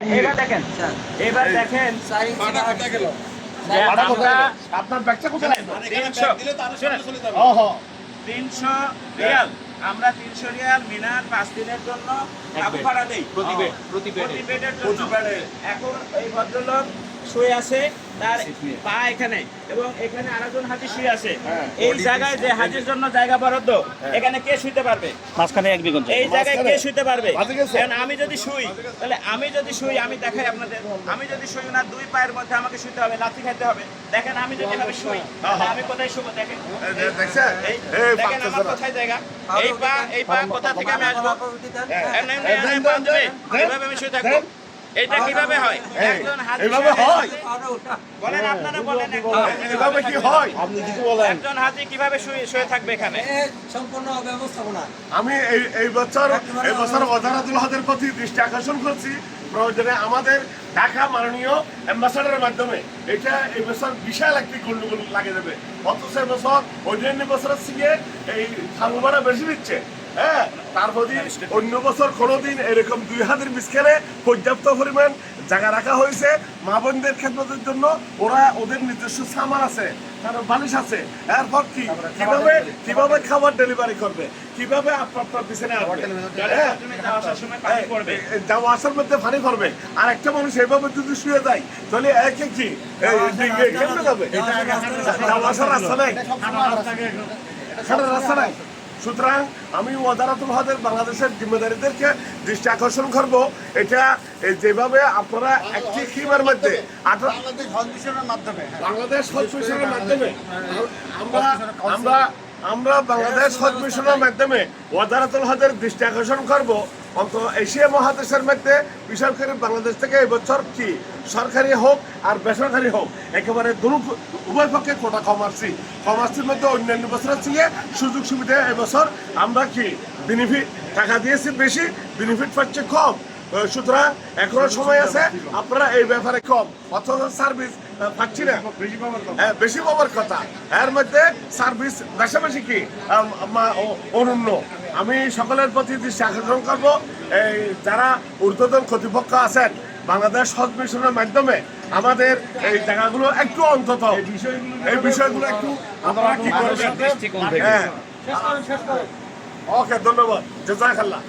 এবার দেখেন এবার দেখেন। যে ভাড়া কোথায় আমরা গেল? আপনার ব্যাগটা কোথায় তিনশো শুনেন, ও হো। তিনশো রিয়াল। আমরা তিনশো রিয়াল মিনার পাঁচ দিনের জন্য ভাড়া দেই। প্রতি বেডের জন্য। এখন এই ভদ্রলোক শুয়ে আছে তার পা এখানে। এবং এখানে আরেকজন হাজি শুয়ে আছে। হ্যাঁ। এই জায়গায় যে হাজির জন্য জায়গা বরাদ্দ এখানে কে শুইতে পারবে? মাঝখানে এক বিঘন এই জায়গায় কে শুইতে পারবে? কারণ আমি যদি শুই তাহলে আমি যদি শুই আমি দেখাই আপনাদের। আমি যদি শুই না দুই পায়ের মধ্যে আমাকে শুইতে হবে লাথি খাইতে হবে। দেখেন আমি যদি এভাবে শুই আমি কোথায় শুবো? দেখেন। দেখছেন? এই এই দেখেন আমার কোথায় জায়গা? এই পা এই পা কোথা থেকে আমি আসব? হ্যাঁ। এইভাবে আমি শুয়ে থাকব। এটা কীভাবে হয়? একজন হাজি এইভাবে হয়? বলেন আপনারা বলেন। এভাবে কি হয়? আপনি কিছু বলেন। একজন হাজি কীভাবে শুয়ে শুয়ে থাকবে এখানে? সম্পূর্ণ ব্যবস্থাপনা। আমি এই এই বছর এই বছর ওজারাতুল হদের প্রতি দৃষ্টি আকর্ষণ করছি। প্রয়োজনে আমাদের ঢাকা মাননীয় অ্যাম্বাসাডারের মাধ্যমে এটা এই বছর বিশাল একটি গন্ডগোল লাগিয়ে দেবে। অথচ এবছর অন্যান্য বছরের থেকে এই থামু বেশি দিচ্ছে। হ্যাঁ তার অন্য বছর কোনোদিন এরকম দুই হাতের মিসখানে পর্যাপ্ত পরিমাণ জায়গা রাখা হয়েছে মা বোনদের খেদমতের জন্য। ওরা ওদের নিজস্ব সামান আছে কারণ বালিশ আছে। এরপর কি? কীভাবে কীভাবে খাবার ডেলিভারি করবে? কীভাবে আপনার পিছনে হ্যাঁ? যাওয়া আসার মধ্যে পানি পড়বে। আর একটা মানুষ এইভাবে যদি শুয়ে যায় তাহলে একে কি? কেমনে যাবে? যাওয়া আসার রাস্তা নাই। রাস্তা নাই। সুতরাং আমি ওয়াদারাতুল হদের বাংলাদেশের জিম্মেদারিদেরকে দৃষ্টি আকর্ষণ করব। এটা যেভাবে আপনারা একটি স্কিমের মধ্যে বাংলাদেশ হজ মিশনের মাধ্যমে। আমরা আমরা আমরা বাংলাদেশ হজ মিশনের মাধ্যমে ওয়াদারাতুল হজের দৃষ্টি আকর্ষণ করব। অন্ত এশিয়া মহাদেশের মধ্যে বিশেষ করে বাংলাদেশ থেকে এবছর কি সরকারি হোক আর বেসরকারি হোক, একেবারে উভয় পক্ষে কোটা কমার্সি। কমার্সির মধ্যে অন্যান্য বছরের চেয়ে সুযোগ সুবিধা এবছর আমরা কি বেনিফিট টাকা দিয়েছি বেশি? বেনিফিট পাচ্ছে কম। সুতরাং এখনও সময় আছে আপনারা এই ব্যাপারে কম। অথচ সার্ভিস পাচ্ছি না। হ্যাঁ, বেশি পাওয়ার কথা। এর মধ্যে সার্ভিস বেশি বেশি কি অনন্য। আমি সকলের প্রতি দৃষ্টি আকর্ষণ করব। এই যারা ঊর্ধ্বতন কর্তৃপক্ষ আছেন বাংলাদেশ হজ মিশনের মাধ্যমে আমাদের এই জায়গাগুলো একটু অন্তত এই বিষয়গুলো একটু আপনারা কি করবেন। হ্যাঁ। ওকে ধন্যবাদ। জেজাকাল্লাহ।